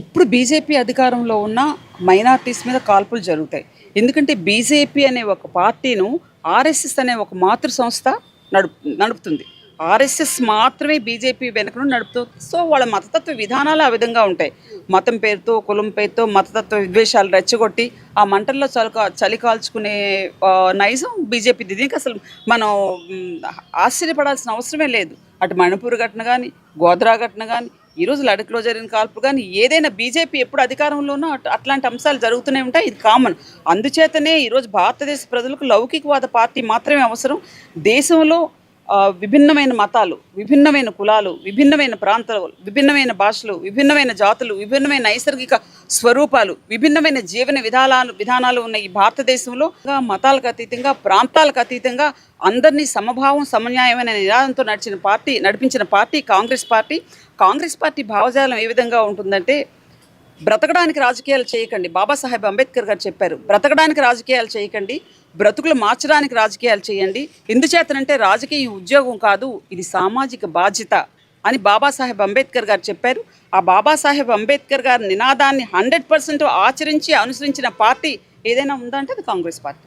ఎప్పుడు బీజేపీ అధికారంలో ఉన్న మైనార్టీస్ మీద కాల్పులు జరుగుతాయి. ఎందుకంటే బీజేపీ అనే ఒక పార్టీను ఆర్ఎస్ఎస్ అనే ఒక మాతృ సంస్థ నడుపు నడుపుతుంది. ఆర్ఎస్ఎస్ మాత్రమే బీజేపీ వెనుకను నడుపుతుంది సో వాళ్ళ మతతత్వ విధానాలు ఆ విధంగా ఉంటాయి. మతం పేరుతో కులం పేరుతో మతతత్వ విద్వేషాలు రెచ్చగొట్టి ఆ మంటల్లో చలి చలి కాల్చుకునే నైజం బీజేపీ దీనికి అసలు మనం ఆశ్చర్యపడాల్సిన అవసరమే లేదు. అటు మణిపూర్ ఘటన కానీ గోద్రా ఘటన కానీ ఈరోజు లడక్లో జరిగిన కాల్పు కానీ ఏదైనా బీజేపీ ఎప్పుడు అధికారంలోనో అట్లాంటి అంశాలు జరుగుతూనే ఉంటాయి. ఇది కామన్. అందుచేతనే ఈరోజు భారతదేశ ప్రజలకు లౌకికవాద పార్టీ మాత్రమే అవసరం. దేశంలో విభిన్నమైన మతాలు విభిన్నమైన కులాలు విభిన్నమైన ప్రాంతాలు విభిన్నమైన భాషలు విభిన్నమైన జాతులు విభిన్నమైన నైసర్గిక స్వరూపాలు విభిన్నమైన జీవన విధానాలు విధానాలు ఉన్న ఈ భారతదేశంలో మతాలకు అతీతంగా ప్రాంతాలకు అతీతంగా అందరినీ సమభావం సమన్యాయమైన నినాదంతో నడిచిన పార్టీ నడిపించిన party Congress party. Congress party భావజాలం ఏ విధంగా ఉంటుందంటే బ్రతకడానికి రాజకీయాలు చేయకండి. బాబాసాహెబ్ అంబేద్కర్ గారు చెప్పారు బ్రతకడానికి రాజకీయాలు చేయకండి బ్రతుకులు మార్చడానికి రాజకీయాలు చేయండి. ఎందుచేతనంటే రాజకీయ ఉద్యోగం కాదు ఇది సామాజిక బాధ్యత. అని బాబాసాహెబ్ అంబేద్కర్ గారు చెప్పారు. ఆ బాబాసాహెబ్ అంబేద్కర్ గారి నినాదాన్ని హండ్రెడ్ పర్సెంట్ ఆచరించి అనుసరించిన పార్టీ ఏదైనా ఉందంటే అది కాంగ్రెస్ పార్టీ.